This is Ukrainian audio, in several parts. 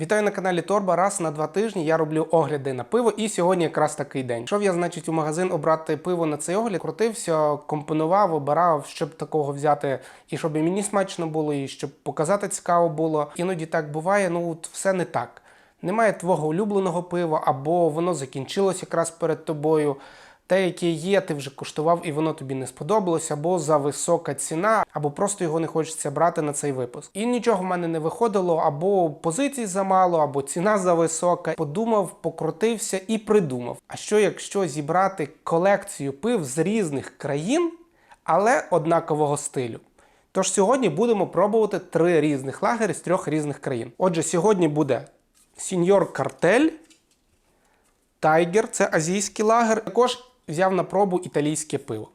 Вітаю на каналі Торба. Раз на два тижні я роблю огляди на пиво, і сьогодні якраз такий день. Йшов я, значить, у магазин обрати пиво на цей огляд, крутився, компонував, обирав, щоб такого взяти, і щоб і мені смачно було, і щоб показати цікаво було. Іноді так буває, ну от все не так. Немає твого улюбленого пива, або воно закінчилось якраз перед тобою. Те, яке є, ти вже куштував і воно тобі не сподобалось, або за висока ціна, або просто його не хочеться брати на цей випуск. І нічого в мене не виходило, або позицій замало, або ціна за висока. Подумав, покрутився і придумав. А що якщо зібрати колекцію пив з різних країн, але однакового стилю? Тож сьогодні будемо пробувати три різних лагері з трьох різних країн. Отже, сьогодні буде Сіньор Картель. Тайгер це азійський лагер. Також взяв на пробу італійське пиво.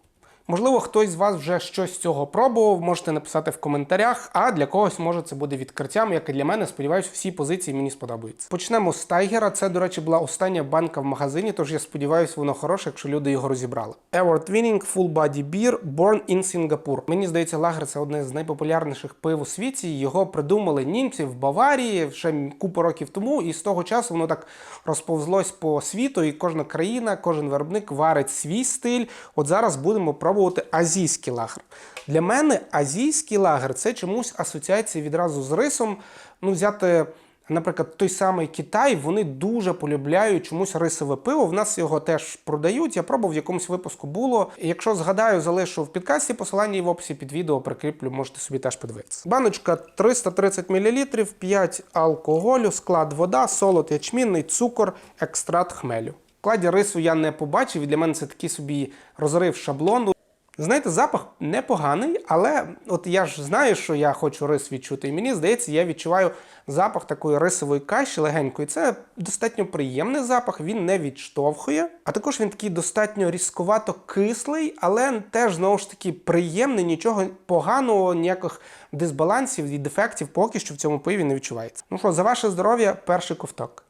Можливо, хтось з вас вже щось з цього пробував, можете написати в коментарях, а для когось може це буде відкриттям, як і для мене. Сподіваюся, всі позиції мені сподобаються. Почнемо з Тайгера. Це, до речі, була остання банка в магазині, тож я сподіваюся, воно хороше, якщо люди його розібрали. Award Winning Full Body Beer Born in Singapore. Мені здається, лагер це одне з найпопулярніших пив у світі. Його придумали німці в Баварії ще купу років тому, і з того часу воно так розповзлось по світу, і кожна країна, кожен виробник варить свій стиль. От зараз будемо пробувати азійський лагер. Для мене азійський лагер це чомусь асоціація відразу з рисом. Ну, взяти. Наприклад, той самий Китай, вони дуже полюбляють чомусь рисове пиво. В нас його теж продають. Я пробував в якомусь випуску було. Якщо згадаю, залишу в підкасті посилання і в описі під відео прикріплю, можете собі теж подивитися. Баночка 330 мл, 5 алкоголю, склад вода, солод ячмінний, цукор, екстракт хмелю. В складі рису я не побачив, і для мене це такий собі розрив шаблону. Знаєте, запах непоганий, але от я ж знаю, що я хочу рис відчути. І мені здається, я відчуваю запах такої рисової каші легенької. Це достатньо приємний запах, він не відштовхує. А також він такий достатньо різковато кислий, але теж знову ж таки приємний, нічого поганого, ніяких дисбалансів і дефектів поки що в цьому пиві не відчувається. Ну що, за ваше здоров'я, перший ковток.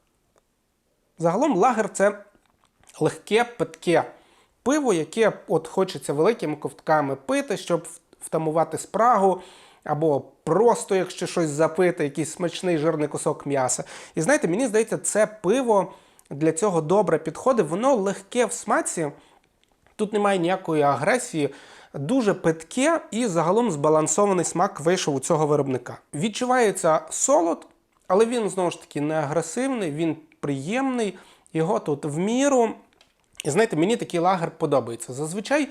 Загалом лагер це легке, питке пиво, яке от хочеться великими ковтками пити, щоб втамувати спрагу, або просто, якщо щось запити, якийсь смачний жирний кусок м'яса. І знаєте, мені здається, це пиво для цього добре підходить, воно легке в смаці, тут немає ніякої агресії. Дуже питке і загалом збалансований смак вийшов у цього виробника. Відчувається солод, але він знову ж таки не агресивний, він приємний, його тут в міру. І знаєте, мені такий лагер подобається. Зазвичай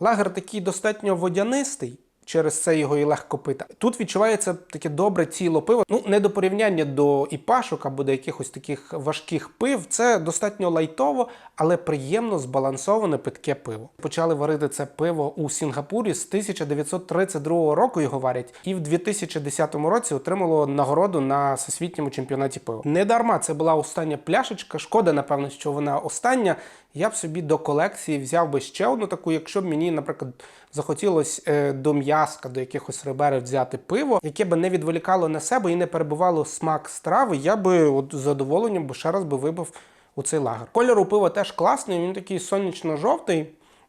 лагер такий достатньо водянистий, через це його і легко пити. Тут відчувається таке добре ціло пиво. Ну, не до порівняння до іпашок або до якихось таких важких пив. Це достатньо лайтово, але приємно збалансоване питке пиво. Почали варити це пиво у Сінгапурі з 1932 року його варять, і в 2010 році отримало нагороду на всесвітньому чемпіонаті пива. Не дарма це була остання пляшечка. Шкода, напевно, що вона остання. Я б собі до колекції взяв би ще одну таку, якщо б мені, наприклад, захотілося е, до м'яска, до якихось ребер взяти пиво, яке би не відволікало на себе і не перебувало смак страви, я би от з задоволенням би ще раз би вибив у цей лагер. Кольор у пива теж класний, він такий сонячно-жовтий,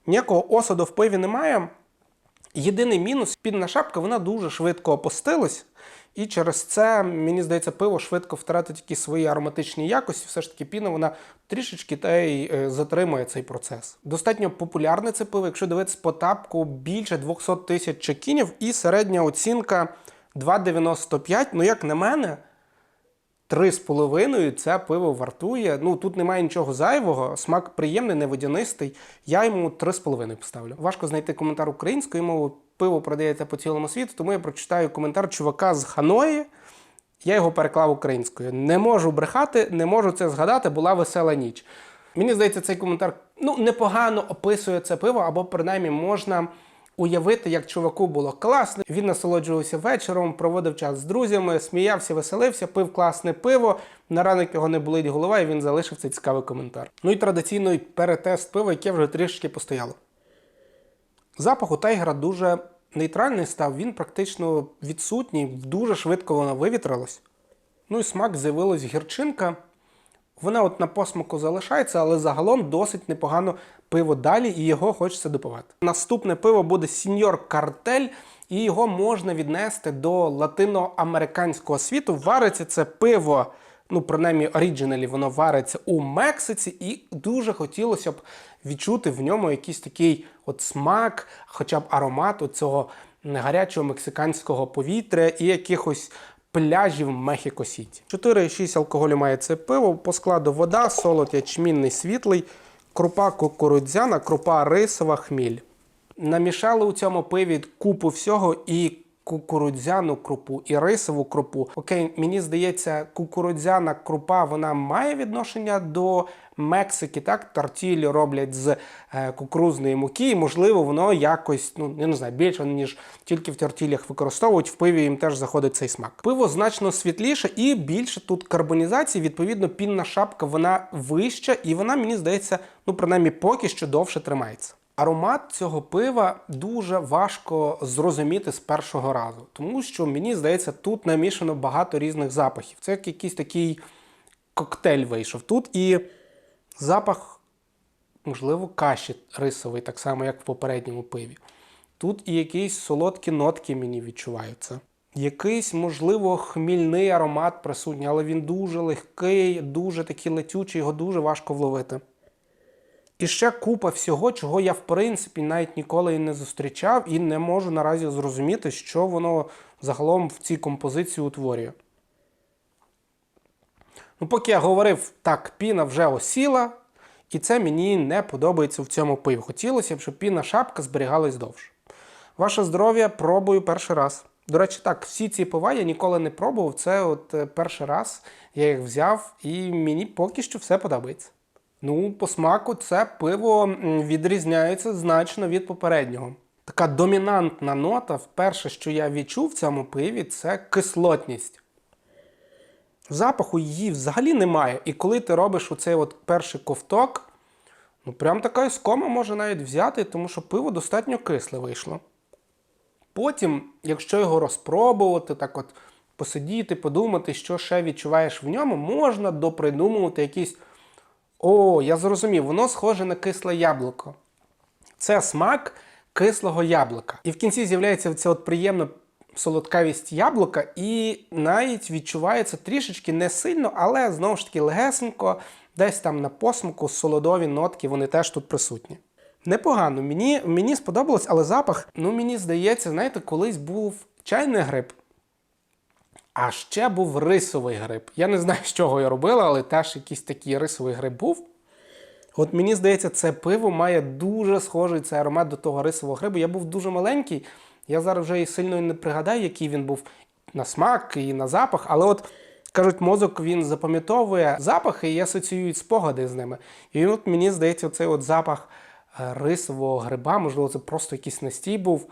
ніякого осаду в пиві немає. Єдиний мінус, підна шапка, вона дуже швидко опустилась. І через це, мені здається, пиво швидко втратить якісь свої ароматичні якості. Все ж таки, піна вона трішечки та й е, затримує цей процес. Достатньо популярне це пиво, якщо дивитися по тапку, більше 200 тисяч чекінів і середня оцінка 2,95. Ну, як на мене, 3,5 це пиво вартує. Ну тут немає нічого зайвого, смак приємний, не водянистий. Я йому 3,5 поставлю. Важко знайти коментар українською мовою. Пиво продається по цілому світу, тому я прочитаю коментар чувака з Ханої. Я його переклав українською. Не можу брехати, не можу це згадати, була весела ніч. Мені здається, цей коментар ну, непогано описує це пиво, або принаймні можна уявити, як чуваку було класно. Він насолоджувався вечором, проводив час з друзями, сміявся, веселився, пив класне пиво. На ранок його не болить голова, і він залишив цей цікавий коментар. Ну і традиційний перетест пива, яке вже трішки постояло. Запах у тайгера дуже нейтральний став, він практично відсутній, дуже швидко воно вивітрилось. Ну і смак з'явилась гірчинка. Вона от на посмаку залишається, але загалом досить непогано пиво далі, і його хочеться допивати. Наступне пиво буде Сіньор Картель, і його можна віднести до латиноамериканського світу. Вариться це пиво ну, принаймні, оріджиналі воно вариться у Мексиці, і дуже хотілося б відчути в ньому якийсь такий от смак, хоча б аромат цього гарячого мексиканського повітря і якихось пляжів Мехіко Сіті. 4,6 алкоголю має це пиво. По складу вода, солод ячмінний світлий, крупа кукурудзяна, крупа рисова, хміль. Намішали у цьому пиві купу всього і кукурудзяну крупу, і рисову крупу. Окей, мені здається, кукурудзяна крупа вона має відношення до Мексики. Так, тортілі роблять з е, кукурузної муки, і можливо, воно якось, ну я не знаю, більше ніж тільки в тортілях використовують. В пиві їм теж заходить цей смак. Пиво значно світліше і більше тут карбонізації. Відповідно, пінна шапка вона вища, і вона мені здається, ну принаймні поки що довше тримається. Аромат цього пива дуже важко зрозуміти з першого разу, тому що мені здається, тут намішано багато різних запахів. Це як якийсь такий коктейль вийшов тут, і запах, можливо, каші рисовий, так само, як в попередньому пиві. Тут і якісь солодкі нотки мені відчуваються. Якийсь, можливо, хмільний аромат присутній, але він дуже легкий, дуже такий летючий, його дуже важко вловити. І ще купа всього, чого я в принципі навіть ніколи і не зустрічав, і не можу наразі зрозуміти, що воно загалом в цій композиції утворює. Ну, поки я говорив, так, піна вже осіла, і це мені не подобається в цьому пиві. Хотілося б, щоб піна шапка зберігалась довше. Ваше здоров'я пробую перший раз. До речі, так, всі ці пива я ніколи не пробував. Це от е, перший раз я їх взяв, і мені поки що все подобається. Ну, по смаку це пиво відрізняється значно від попереднього. Така домінантна нота, вперше, що я відчув в цьому пиві, це кислотність. Запаху її взагалі немає. І коли ти робиш оцей от перший ковток, ну прям така іскома може навіть взяти, тому що пиво достатньо кисле вийшло. Потім, якщо його розпробувати, так от посидіти, подумати, що ще відчуваєш в ньому, можна допридумувати якісь. О, я зрозумів, воно схоже на кисле яблуко. Це смак кислого яблука. І в кінці з'являється ця от приємна солодкавість яблука, і навіть відчувається трішечки не сильно, але знову ж таки легесенько, десь там на посмаку солодові нотки, вони теж тут присутні. Непогано, мені, мені сподобалось, але запах, ну мені здається, знаєте, колись був чайний гриб. А ще був рисовий гриб. Я не знаю, з чого я робила, але теж якийсь такий рисовий гриб був. От мені здається, це пиво має дуже схожий цей аромат до того рисового грибу. Я був дуже маленький, я зараз вже і сильно не пригадаю, який він був на смак і на запах, але от. Кажуть, мозок він запам'ятовує запахи і асоціюють спогади з ними. І от мені здається, цей от запах е, рисового гриба, можливо, це просто якийсь настій був.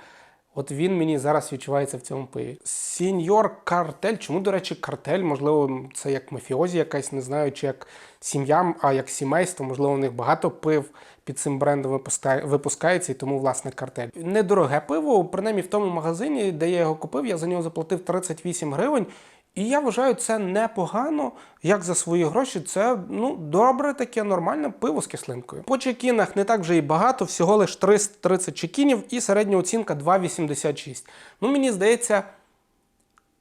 От він мені зараз відчувається в цьому пиві. Сіньор картель. Чому, до речі, картель? Можливо, це як мафіозі якась, не знаю, чи як сім'я, а як сімейство, можливо, у них багато пив під цим брендом випускається, і тому, власне, картель. Недороге пиво, принаймні в тому магазині, де я його купив, я за нього заплатив 38 гривень. І я вважаю, це непогано, як за свої гроші. Це ну добре, таке нормальне пиво з кислинкою. По чекінах не так вже і багато, всього лиш 330 чекінів і середня оцінка 2,86. Ну, мені здається,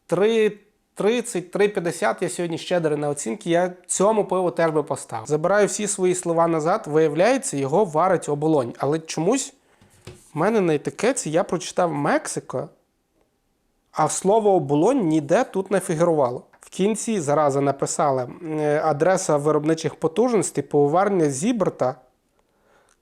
3,30, 3,50 я сьогодні щедрий на оцінки. Я цьому пиву теж би поставив. Забираю всі свої слова назад. Виявляється, його варить оболонь. Але чомусь в мене на етикетці я прочитав Мексико. А слово оболонь ніде тут не фігурувало. В кінці зараза написали е, адреса виробничих потужностей пивоварня Зіберта,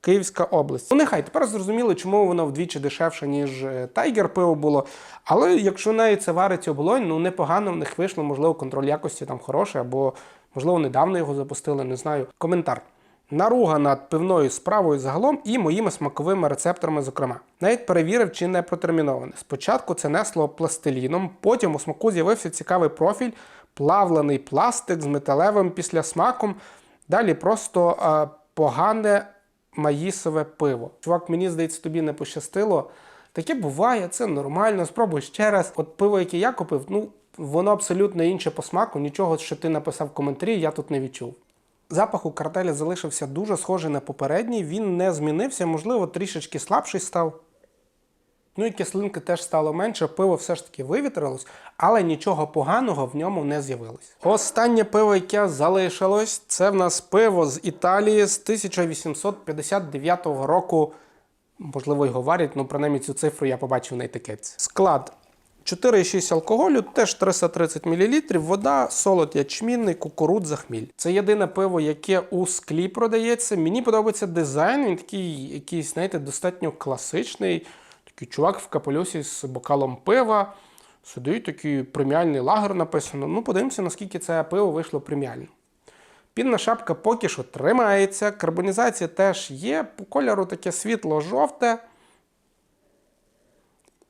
Київська область. Ну, нехай тепер зрозуміли, чому воно вдвічі дешевше, ніж е, Тайгер пиво було. Але якщо навіть це варить оболонь, ну непогано в них вийшло, можливо, контроль якості там хороший, або, можливо, недавно його запустили, не знаю. Коментар. Наруга над пивною справою загалом і моїми смаковими рецепторами, зокрема. Навіть перевірив, чи не протерміноване. Спочатку це несло пластиліном, потім у смаку з'явився цікавий профіль, плавлений пластик з металевим післясмаком. Далі просто е, погане маїсове пиво. Чувак, мені здається, тобі не пощастило. Таке буває, це нормально. Спробуй ще раз. От пиво, яке я купив, ну воно абсолютно інше по смаку. Нічого, що ти написав в коментарі, я тут не відчув. Запах у картелі залишився дуже схожий на попередній, він не змінився, можливо, трішечки слабший став. Ну і кислинки теж стало менше, пиво все ж таки вивітрилось, але нічого поганого в ньому не з'явилось. Останнє пиво, яке залишилось, це в нас пиво з Італії з 1859 року. Можливо, його варять, ну принаймні цю цифру я побачив на етикетці. Склад 4,6 алкоголю, теж 330 мл, вода, солод ячмінний, кукурудза, хміль. Це єдине пиво, яке у склі продається. Мені подобається дизайн. Він такий, якийсь, знаєте, достатньо класичний. Такий чувак в капелюсі з бокалом пива. Сидить такий преміальний лагер написано. Ну, подивимося, наскільки це пиво вийшло преміально. Пінна шапка поки що тримається, карбонізація теж є, по кольору таке світло-жовте.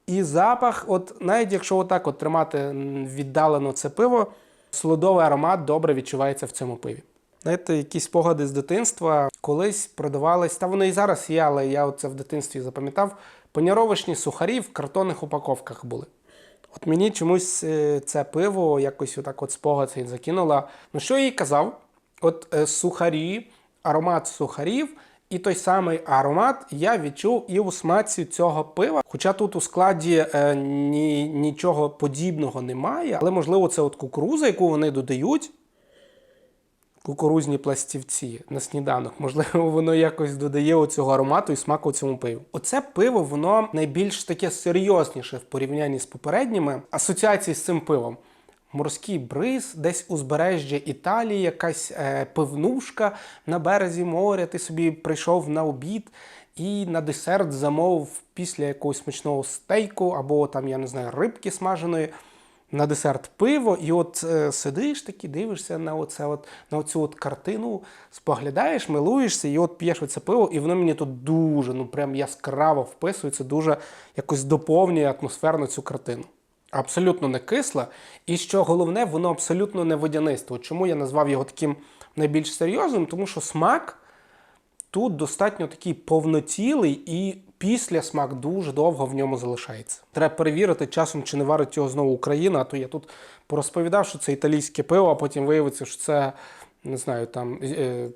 І запах, от навіть якщо отак от тримати віддалено це пиво, солодовий аромат добре відчувається в цьому пиві. Знаєте, якісь спогади з дитинства колись продавались, та вони і зараз є, але я це в дитинстві запам'ятав. Паніровочні сухарі в картонних упаковках були. От мені чомусь е, це пиво якось отак от спогад цей закинуло. Ну що я їй казав? От е, сухарі, аромат сухарів і той самий аромат я відчув і у смаці цього пива. Хоча тут у складі е, ні, нічого подібного немає, але можливо це от кукуруза, яку вони додають. Кукурузні пластівці на сніданок. Можливо, воно якось додає оцього аромату і смаку цьому пиву. Оце пиво, воно найбільш таке серйозніше в порівнянні з попередніми. Асоціації з цим пивом. Морський бриз, десь узбережжя Італії, якась е, пивнушка на березі моря. Ти собі прийшов на обід і на десерт замовив після якогось смачного стейку або там, я не знаю, рибки смаженої. На десерт пиво, і от е, сидиш таки, дивишся на оце от, на оцю от картину, споглядаєш, милуєшся, і от п'єш оце пиво, і воно мені тут дуже, ну прям яскраво вписується, дуже якось доповнює атмосферно цю картину. Абсолютно не кисла, і що головне, воно абсолютно не водянисте. Чому я назвав його таким найбільш серйозним? Тому що смак тут достатньо такий повноцілий і після смак дуже довго в ньому залишається. Треба перевірити часом, чи не варить його знову Україна, а то я тут порозповідав, що це італійське пиво, а потім виявиться, що це не знаю, там е,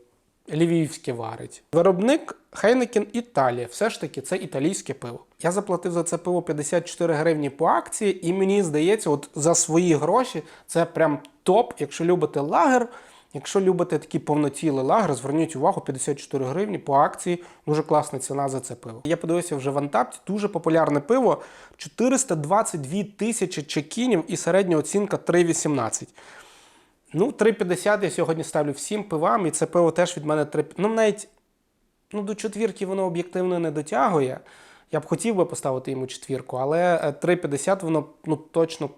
львівське варить. Виробник Heineken Італія. Все ж таки, це італійське пиво. Я заплатив за це пиво 54 гривні по акції, і мені здається, от за свої гроші це прям топ, якщо любите лагер. Якщо любите такі повноцілий лагер, зверніть увагу 54 гривні по акції. Дуже класна ціна за це пиво. Я подивився вже в Антапті, дуже популярне пиво. 422 тисячі чекінів і середня оцінка 3,18. Ну, 3,50 я сьогодні ставлю всім пивам, і це пиво теж від мене 3. Ну, навіть ну, до четвірки воно об'єктивно не дотягує. Я б хотів би поставити йому четвірку, але е, 3,50 воно ну, точно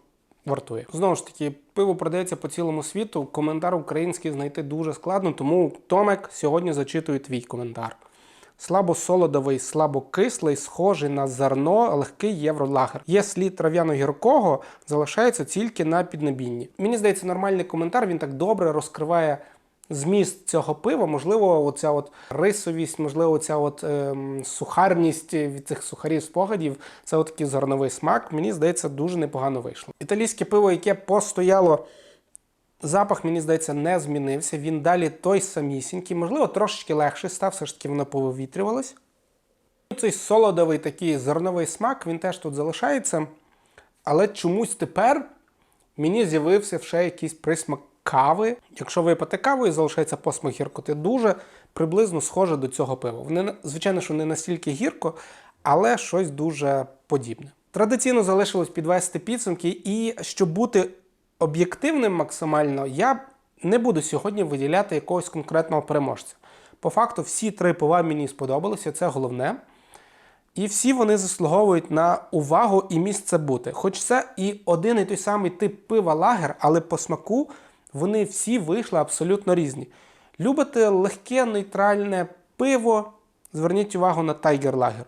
вартує. Знову ж таки, пиво продається по цілому світу. Коментар український знайти дуже складно, тому Томек сьогодні зачитую твій коментар. Слабосолодовий, слабокислий, схожий на зерно, легкий євролагер. Є слід трав'яно-гіркого, залишається тільки на піднебінні. Мені здається, нормальний коментар. Він так добре розкриває зміст цього пива. Можливо, оця от рисовість, можливо, ця от ем, сухарність від цих сухарів спогадів. Це от такий зерновий смак. Мені здається, дуже непогано вийшло. Італійське пиво, яке постояло. Запах, мені здається, не змінився. Він далі той самісінький, можливо, трошечки легший став, все ж таки воно повітрювалось. Цей солодовий такий зерновий смак, він теж тут залишається. Але чомусь тепер мені з'явився ще якийсь присмак кави. Якщо випити каву і залишається посмак гіркоти, дуже приблизно схоже до цього пива. Вони, звичайно, що не настільки гірко, але щось дуже подібне. Традиційно залишилось підвести підсумки, і щоб бути об'єктивним максимально, я не буду сьогодні виділяти якогось конкретного переможця. По факту, всі три пива мені сподобалися, це головне. І всі вони заслуговують на увагу і місце бути. Хоч це і один і той самий тип пива лагер, але по смаку вони всі вийшли абсолютно різні. Любите легке нейтральне пиво, зверніть увагу на Tiger Lager.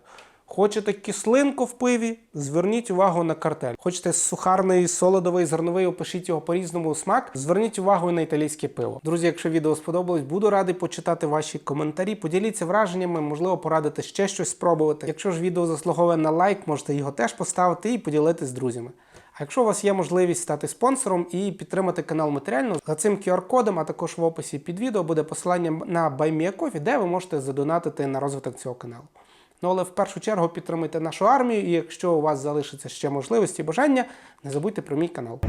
Хочете кислинку в пиві, зверніть увагу на картель. Хочете сухарний, солодовий, зерновий, опишіть його по-різному смак. Зверніть увагу на італійське пиво. Друзі, якщо відео сподобалось, буду радий почитати ваші коментарі. Поділіться враженнями, можливо, порадити ще щось спробувати. Якщо ж відео заслуговує на лайк, можете його теж поставити і поділитись з друзями. А якщо у вас є можливість стати спонсором і підтримати канал матеріально, за цим QR-кодом, а також в описі під відео буде посилання на BuyMeACoffee, де ви можете задонатити на розвиток цього каналу. Ну але в першу чергу підтримуйте нашу армію, і якщо у вас залишиться ще можливості і бажання, не забудьте про мій канал.